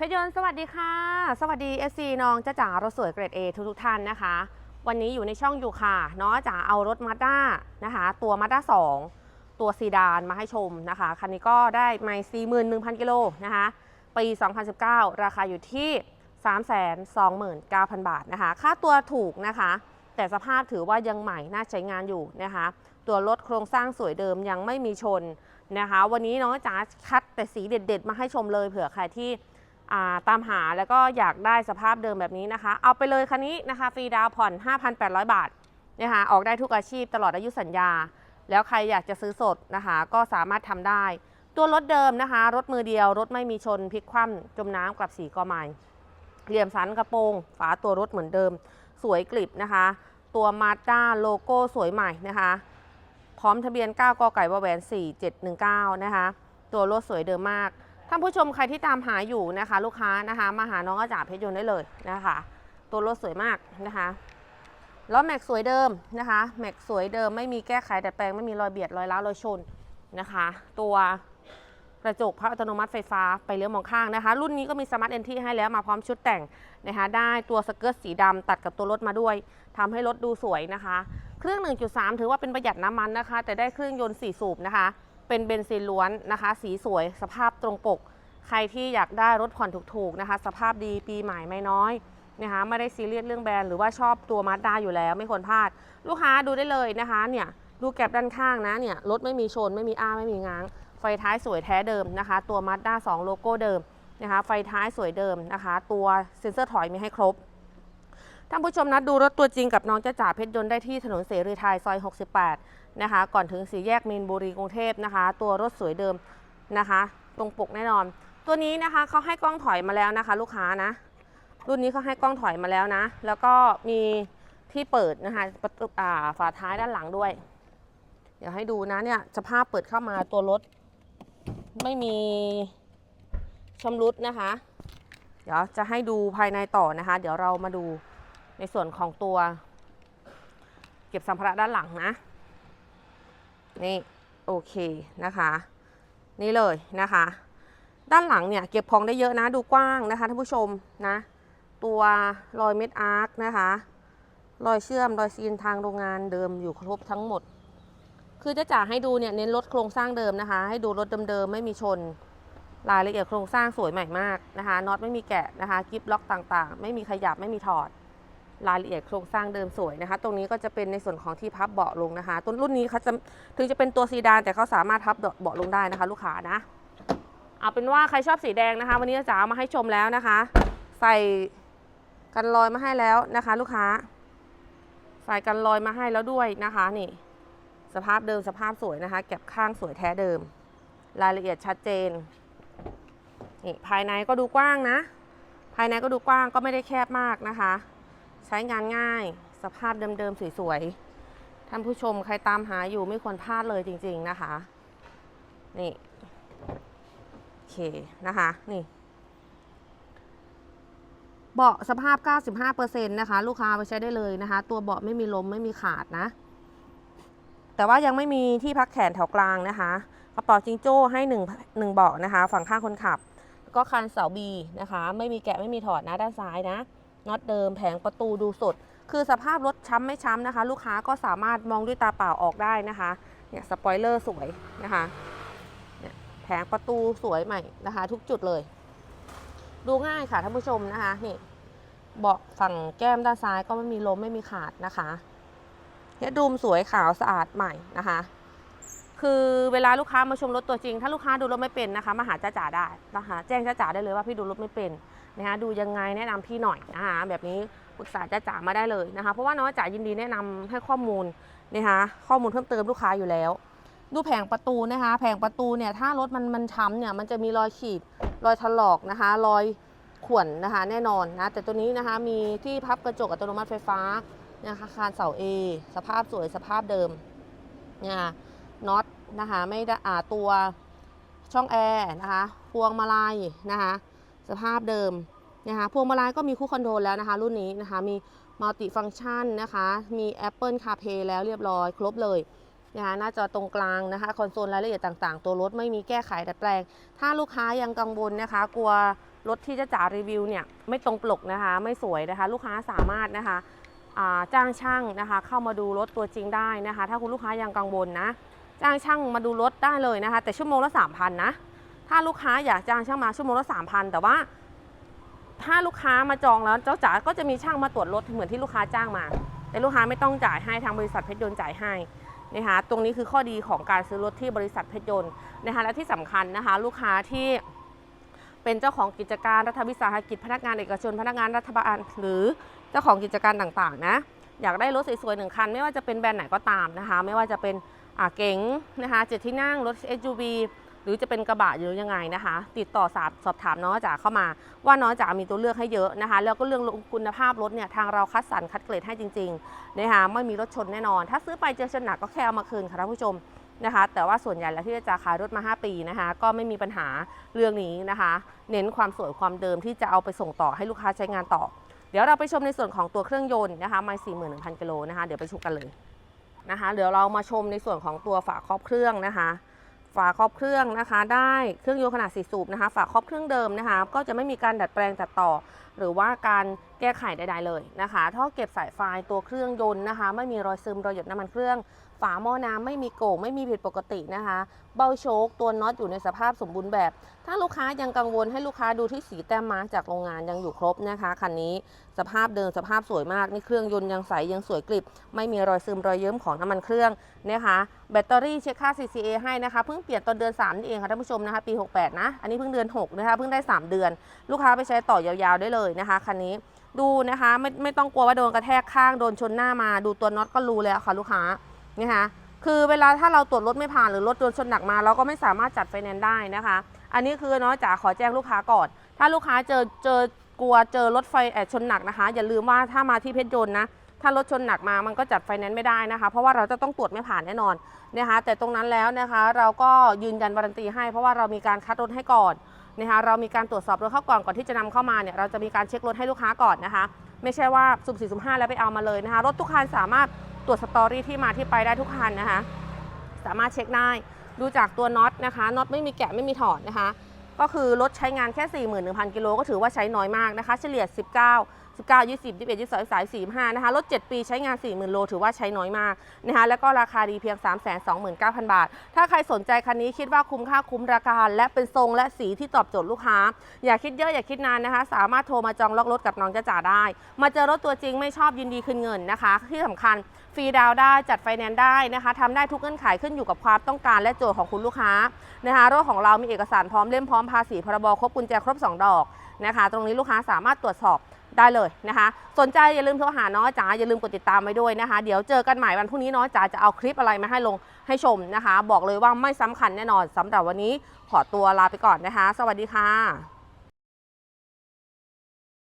เพชรยนต์สวัสดีค่ะ สวัสดี FC น้องจ้าจ๋ารถสวยเกรด A ทุกทุกๆท่านนะคะ วันนี้อยู่ในช่องอยู่ค่ะเนาะจ๋าเอารถมาด้านะคะ ตัวมาด้า2ตัวซีดานมาให้ชมนะคะ คันนี้ก็ได้ไม่41,000กิโลนะคะปี 2019 ราคาอยู่ที่ 329,000 บาทนะคะ ค่าตัวถูกนะคะ แต่สภาพถือว่ายังใหม่น่าใช้งานอยู่นะคะ ตัวรถโครงสร้างสวยเดิมยังไม่มีชนนะคะ วันนี้น้องจ๋าคัดแต่สีเด็ด ๆ มาให้ชมเลยเผื่อใครที่ ตามหาแล้วก็อยากได้สภาพเดิมแบบนี้นะคะ เอาไปเลยคันนี้นะคะฟรีดาวผ่อน 5,800 บาทนะคะออกได้ทุกอาชีพตลอดอายุสัญญา แล้วใครอยากจะซื้อสดนะคะ ก็สามารถทำได้ ตัวรถเดิมนะคะ รถมือเดียว รถไม่มีชนพลิกคว่ำจมน้ำกลับสีก็ใหม่เหลี่ยมสันกระโปรง ฝาตัวรถเหมือนเดิม สวยกลิบนะคะ ตัวมาด้าโลโก้สวยใหม่นะคะ พร้อมทะเบียน 9กไก่วแหวน 4719 นะคะ ตัวรถสวยเดิมมาก ท่านผู้ชมใครที่ตามหาอยู่นะคะ ลูกค้านะคะ มาหาน้องอาจาเพชรยนต์ได้เลยนะคะ ตัวรถสวยมากนะคะล้อแม็กสวยเดิมนะคะแม็กสวยเดิมไม่มีแก้ไขดัดแปลงไม่มีรอยเบียดรอยร้าวรอยชนนะคะ ตัวกระจกพับอัตโนมัติไฟฟ้าไปเลี้ยวมองข้างนะคะ รุ่นนี้ก็มีสมาร์ทเอนที่ให้แล้วมาพร้อมชุดแต่งนะคะ ได้ตัวสเกิร์ตสีดำตัดกับตัวรถมาด้วยทำให้รถดูสวยนะคะ เครื่อง 1.3 ถือว่าเป็นประหยัดน้ำมันนะคะ แต่ได้เครื่องยนต์4สูบนะคะ เป็นเบนซินล้วนนะคะ สีสวยสภาพตรงปก ใครที่อยากได้รถผ่อนถูกๆนะคะ สภาพดีปีใหม่ไม่น้อยนะคะไม่ได้ซีเรียสเรื่องแบรนด์หรือว่าชอบตัวมาสด้าอยู่แล้วไม่ควรพลาด ลูกค้าดูได้เลยนะคะเนี่ยดูแก็บด้านข้างนะเนี่ยรถไม่มีชนไม่มีอ้าไม่มีง้าง ไฟท้ายสวยแท้เดิมนะคะ ตัวมาสด้า2โลโก้เดิมนะคะ ไฟท้ายสวยเดิมนะคะ ตัวเซ็นเซอร์ถอยมีให้ครบ ท่านผู้ชมนะดูรถตัวจริงกับน้องจ้าจ๋าเพชรยนต์ได้ที่ถนนเสรีไทยซอย 68 นะคะ ก่อนถึงสี่แยกมีนบุรีกรุงเทพนะคะ ตัวรถสวยเดิมนะคะ ตรงปกแน่นอน ตัวนี้นะคะเขาให้กล้องถอยมาแล้วนะคะ ลูกค้านะ รุ่นนี้เขาให้กล้องถอยมาแล้วนะ แล้วก็มีที่เปิดนะคะประตูอ่าฝาท้ายด้านหลังด้วย เดี๋ยวให้ดูนะเนี่ยสภาพเปิดเข้ามาตัวรถ ไม่มีชำรุดนะคะ เดี๋ยวจะให้ดูภายในต่อนะคะ เดี๋ยวเรามาดู ในส่วนของตัว เก็บสัมภาระด้านหลังนะ นี่โอเคนะคะ นี่เลยนะคะ ด้านหลังเนี่ยเก็บของได้เยอะนะดูกว้างนะคะท่านผู้ชมนะ ตัวรอยเม็ดอาร์คนะคะรอยเชื่อมรอยซีนทางโรงงานเดิมอยู่ครบทั้งหมด คือจะจ่าให้ดูเนี่ยเน้นรถโครงสร้างเดิมนะคะ ให้ดูรถเดิมๆไม่มีชนรายละเอียดโครงสร้างสวยใหม่มากนะคะน็อตไม่มีแกะนะคะกิฟล็อกต่างๆ ไม่มีขยับไม่มีถอด รายละเอียดโครงสร้างเดิมสวยนะคะ ตรงนี้ก็จะเป็นในส่วนของที่พับเบาะลงนะคะต้นรุ่นนี้เขาจะถึงจะเป็นตัวซีดานแต่เขาสามารถพับเบาะลงได้นะคะ ลูกค้านะ เอาเป็นว่าใครชอบสีแดงนะคะ วันนี้จ๋าเอามาให้ชมแล้วนะคะ ใส่กันรอยมาให้แล้วนะคะ ลูกค้า ใส่กันรอยมาให้แล้วด้วยนะคะนี่ สภาพเดิมสภาพสวยนะคะเก็บข้างสวยแท้เดิม รายละเอียดชัดเจนนี่ภายในก็ดูกว้างนะ ภายในก็ดูกว้างก็ไม่ได้แคบมากนะคะ ใช้งานง่าย สภาพเดิมๆสวยๆท่านผู้ชมใครตามหาอยู่ไม่ควรพลาดเลยจริง ๆนะคะ นี่โอเคนะคะนี่เบาะสภาพ 95%นะคะ ลูกค้าไปใช้ได้เลยนะคะ ตัวเบาะไม่มีลมไม่มีขาดนะ แต่ว่ายังไม่มีที่พักแขนแถวกลางนะคะกระเป๋าจิงโจ้ให้หนึ่งหนึ่งเบาะนะคะ ฝั่งข้างคนขับแล้วก็คันเสาบีนะคะ ไม่มีแกะไม่มีถอดนะด้านซ้ายนะ น็อตเดิมแผงประตูดูสด คือสภาพรถช้ำไม่ช้ำนะคะ ลูกค้าก็สามารถมองด้วยตาเปล่าออกได้นะคะเนี่ยสปอยเลอร์สวยนะคะเนี่ยแผงประตูสวยใหม่นะคะ ทุกจุดเลย ดูง่ายค่ะท่านผู้ชมนะคะนี่เบาะฝั่งแก้มด้านซ้ายก็ไม่มีลมไม่มีขาดนะคะเฮดรูมสวยขาวสะอาดใหม่นะคะ คือเวลาลูกค้ามาชมรถตัวจริง ถ้าลูกค้าดูรถไม่เป็นนะคะ มาหาจ้าจ๋าได้นะคะแจ้งจ้าจ๋าได้เลยว่าพี่ดูรถไม่เป็น นะคะดูยังไงแนะนำพี่หน่อยนะคะแบบนี้ปรึกษาจ้าจ๋ามาได้เลยนะคะเพราะว่าน้องจ๋ายินดีแนะนำให้ข้อมูลนะคะข้อมูลเพิ่มเติมลูกค้าอยู่แล้ว ดูแผงประตูนะคะแผงประตูเนี่ยถ้ารถมันมันช้ำเนี่ยมันจะมีรอยขีดรอยถลอกนะคะรอยข่วนนะคะแน่นอนนะแต่ตัวนี้นะคะมีที่พับกระจกอัตโนมัติไฟฟ้านะคะคานเสา A สภาพสวยสภาพเดิมนะคะน็อตนะคะไม่ได้อ่าตัวช่องแอร์นะคะพวงมาลัยนะคะ สภาพเดิมนะคะพวงมาลัยก็มีคู่คอนโทรลแล้วนะคะ รุ่นนี้นะคะมีมัลติฟัง c t ชันนะคะ มี Apple CarPlay แล้วเรียบร้อย ครบเลยนะคะหน้าจอตรงกลางนะคะ คอนโซลรายละเอียดต่างๆ ตัวรถไม่มีแก้ไขดัดแปลง ถ้าลูกค้ายังกังวลนะคะ กลัวรถที่จะจ่ารีวิวเนี่ยไม่ตรงปกนะคะ ไม่สวยนะคะ ลูกค้าสามารถนะคะจ้างช่างนะคะ เข้ามาดูรถตัวจริงได้นะคะ ถ้าคุณลูกค้ายังกังวลนะ จ้างช่างมาดูรถได้เลยนะคะ แต่ชั่วโมงละ3,000นะ ถ้าลูกค้าอยากจ้างช่างมาชั่วโมงละ3,000แต่ว่า ถ้าลูกค้ามาจองแล้วเจ้าจ๋าก็จะมีช่างมาตรวจรถเหมือนที่ลูกค้าจ้างมา แต่ลูกค้าไม่ต้องจ่ายให้ทางบริษัทเพชรยนต์จ่ายให้นะคะตรงนี้คือข้อดีของการซื้อรถที่บริษัทเพชรยนต์นะคะและที่สำคัญนะคะ ลูกค้าที่เป็นเจ้าของกิจการรัฐวิสาหกิจ พนักงานเอกชน พนักงานรัฐบาลหรือเจ้าของกิจการต่างๆนะอยากได้รถสวยๆหนึ่งคัน ไม่ว่าจะเป็นแบรนด์ไหนก็ตามนะคะ ไม่ว่าจะเป็นอ่าเก๋งนะคะเจ็ดที่นั่งรถ SUV รือจะเป็นกระบะหรือยังไงนะคะ ติดต่อสอบสอบถามน้องจ๋าเข้ามา ว่าน้องจ๋ามีตัวเลือกให้เยอะนะคะ แล้วก็เรื่องคุณภาพรถเนี่ยทางเราคัดสรรคัดเกรดให้จริงๆนะคะไม่มีรถชนแน่นอน ถ้าซื้อไปเจอชนหนักก็แค่เอามาคืนค่ะท่านผู้ชมนะคะ แต่ว่าส่วนใหญ่แล้วที่จะขายรถมา 5 ปีนะคะ ก็ไม่มีปัญหาเรื่องนี้นะคะ เน้นความสวยความเดิมที่จะเอาไปส่งต่อให้ลูกค้าใช้งานต่อ เดี๋ยวเราไปชมในส่วนของตัวเครื่องยนต์นะคะไม่สี่หมื่นหนึ่งพันกิโลนะคะเดี๋ยวไปชมกันเลยนะคะเดี๋ยวเรามาชมในส่วนของตัวฝาครอบเครื่องนะคะ ฝาครอบเครื่องนะคะ ได้เครื่องยนต์ขนาด 4 สูบนะคะ ฝาครอบเครื่องเดิมนะคะ ก็จะไม่มีการดัดแปลงตัดต่อ หรือว่าการแก้ไขใดๆเลยนะคะ ท่อเก็บสายไฟตัวเครื่องยนต์นะคะ ไม่มีรอยซึมรอยหยดน้ำมันเครื่อง ฝาหม้อน้ำไม่มีโก่งไม่มีผิดปกตินะคะ เบ้าโชคตัวน็อตอยู่ในสภาพสมบูรณ์แบบ ถ้าลูกค้ายังกังวลให้ลูกค้าดูที่สีแต้มมาจากโรงงานยังอยู่ครบนะคะคันนี้สภาพเดิมสภาพสวยมากนี่เครื่องยนต์ยังใสยังสวยกริบ ไม่มีรอยซึมรอยเยิ้มของน้ำมันเครื่องนะคะแบตเตอรี่เช็คค่า CCA ให้นะคะเพิ่งเปลี่ยนตอนเดือน3นี่เองค่ะท่านผู้ชมนะคะปี 68 นะ อันนี้เพิ่งเดือน 6 นะคะเพิ่งได้ 3 เดือน ลูกค้าไปใช้ต่อยาวๆได้เลยนะคะคันนี้ดูนะคะไม่ไม่ต้องกลัวว่าโดนกระแทกข้างโดนชนหน้ามา ดูตัวน็อตก็รู้แล้วค่ะลูกค้า นะคะคือเวลาถ้าเราตรวจรถไม่ผ่านหรือรถโดนชนหนักมา เราก็ไม่สามารถจัดไฟแนนซ์ได้นะคะ อันนี้คือเนาะจ๋าขอแจ้งลูกค้าก่อน ถ้าลูกค้าเจอเจอกลัวเจอรถไฟแอบชนหนักนะคะ อย่าลืมว่าถ้ามาที่เพชรยนต์นะถ้ารถชนหนักมามันก็จัดไฟแนนซ์ไม่ได้นะคะ เพราะว่าเราจะต้องตรวจไม่ผ่านแน่นอนนะคะ แต่ตรงนั้นแล้วนะคะเราก็ยืนยันวารันตีให้ เพราะว่าเรามีการคัดรถให้ก่อนนะคะเรามีการตรวจสอบรถเข้าก่อนก่อนที่จะนำเข้ามาเนี่ยเราจะมีการเช็ครถให้ลูกค้าก่อนนะคะ ไม่ใช่ว่าสุ่มสี่สุ่มห้าแล้วไปเอามาเลยนะคะ รถทุกคันสามารถ ตรวจสตอรี่ที่มาที่ไปได้ทุกคันนะคะ สามารถเช็คได้ดูจากตัวน็อตนะคะน็อตไม่มีแกะไม่มีถอดนะคะ ก็คือรถใช้งานแค่ 41,000 กิโลก็ถือว่าใช้น้อยมากนะคะ เฉลี่ย 19 19 20 21 22 23 45นะคะรถ 7 ปีใช้งาน 40,000 โล ถือว่าใช้น้อยมากนะคะแล้วก็ราคาดีเพียง 329,000 บาท ถ้าใครสนใจคันนี้คิดว่าคุ้มค่าคุ้มราคา และเป็นทรงและสีที่ตอบโจทย์ลูกค้า อย่าคิดเยอะอย่าคิดนานนะคะ สามารถโทรมาจองล็อกรถกับน้องจ้าจ๋าได้ มาเจอรถตัวจริงไม่ชอบยินดีคืนเงินนะคะ ที่สำคัญฟรีดาวน์ได้จัดไฟแนนซ์ได้นะคะทำได้ทุกเงื่อนไขขึ้นอยู่กับความต้องการและโจทย์ของคุณลูกค้านะคะรถของเรามีเอกสารพร้อมเล่มพร้อมภาษีพรบครบกุญแจครบ 2 ดอกนะคะ ตรงนี้ลูกค้าสามารถตรวจสอบ ได้เลยนะคะ สนใจอย่าลืมโทรหาน้อจ๋าอย่าลืมกดติดตามไว้ด้วยนะคะ เดี๋ยวเจอกันใหม่วันพรุ่งนี้น้อจ๋าจะเอาคลิปอะไรมาให้ลงให้ชมนะคะ บอกเลยว่าไม่สำคัญแน่นอนสำหรับวันนี้ขอตัวลาไปก่อนนะคะ สวัสดีค่ะ